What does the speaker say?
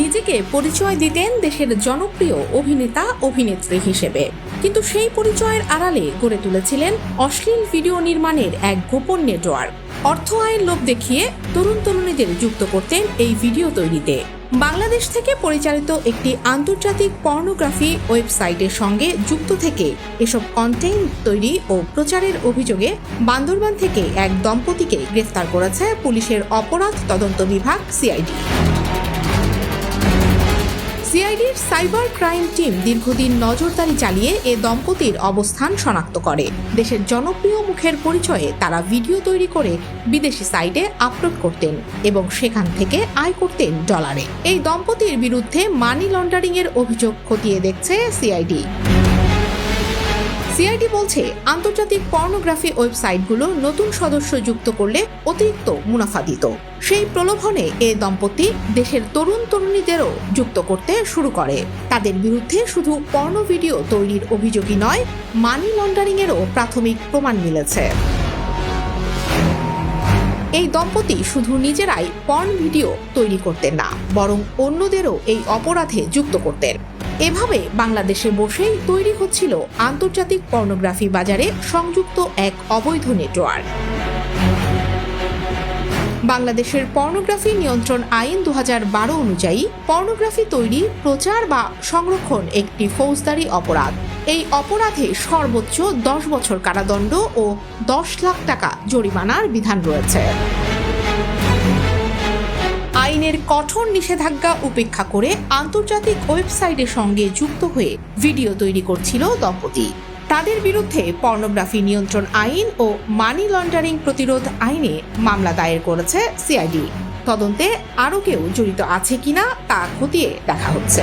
নিজেকে পরিচয় দিতেন দেশের জনপ্রিয় অভিনেতা, অভিনেত্রী হিসেবে। কিন্তু সেই পরিচয়ের আড়ালে গড়ে তুলেছিলেন অশ্লীল ভিডিও নির্মাণের এক গোপন নেটওয়ার্ক। অর্থ আয়ের লোভ দেখিয়ে তরুণ তরুণীদের যুক্ত করতেন এই ভিডিও তৈরিতে। বাংলাদেশ থেকে পরিচালিত একটি আন্তর্জাতিক পর্নোগ্রাফি ওয়েবসাইটের সঙ্গে যুক্ত থেকে এসব কন্টেন্ট তৈরি ও প্রচারের অভিযোগে বান্দরবান থেকে এক দম্পতিকে গ্রেফতার করেছে পুলিশের অপরাধ তদন্ত বিভাগ সিআইডি। সিআইডির সাইবার ক্রাইম টিম দীর্ঘদিন নজরদারি চালিয়ে এ দম্পতির অবস্থান শনাক্ত করে। দেশের জনপ্রিয় মুখের পরিচয়ে তারা ভিডিও তৈরি করে বিদেশি সাইটে আপলোড করতেন এবং সেখান থেকে আয় করতেন ডলারে। এই দম্পতির বিরুদ্ধে মানি লন্ডারিং এর অভিযোগ খতিয়ে দেখছে সিআইডি। সিআইডি বলছে, আন্তর্জাতিক পর্নোগ্রাফি ওয়েবসাইটগুলো নতুন সদস্য যুক্ত করলে অতিরিক্ত মুনাফা দিত। সেই প্রলোভনে এ দম্পতি দেশের তরুণ তরুণীদেরও যুক্ত করতে শুরু করে। তাদের বিরুদ্ধে শুধু পর্নো ভিডিও তৈরির অভিযোগই নয়, মানি লন্ডারিং এরও প্রাথমিক প্রমাণ মিলেছে। এই দম্পতি শুধু নিজেরাই পর্ন ভিডিও তৈরি করতেন না, বরং অন্যদেরও এই অপরাধে যুক্ত করতেন। এভাবে বাংলাদেশে বসেই তৈরি হচ্ছিল আন্তর্জাতিক পর্নোগ্রাফি বাজারে সংযুক্ত এক অবৈধ নেটওয়ার্ক। বাংলাদেশের পর্নোগ্রাফি নিয়ন্ত্রণ আইন দু হাজার বারো অনুযায়ী পর্নোগ্রাফি তৈরি, প্রচার বা সংরক্ষণ একটি ফৌজদারি অপরাধ। এই অপরাধে সর্বোচ্চ দশ বছর কারাদণ্ড ও দশ লাখ টাকা জরিমানার বিধান রয়েছে। আইনের কঠোর নিষেধাজ্ঞা উপেক্ষা করে আন্তর্জাতিক ওয়েবসাইটের সঙ্গে যুক্ত হয়ে ভিডিও তৈরি করছিল দম্পতি। তাদের বিরুদ্ধে পর্নোগ্রাফি নিয়ন্ত্রণ আইন ও মানি লন্ডারিং প্রতিরোধ আইনে মামলা দায়ের করেছে সিআইডি। তদন্তে আরও কেউ জড়িত আছে কিনা তা খতিয়ে দেখা হচ্ছে।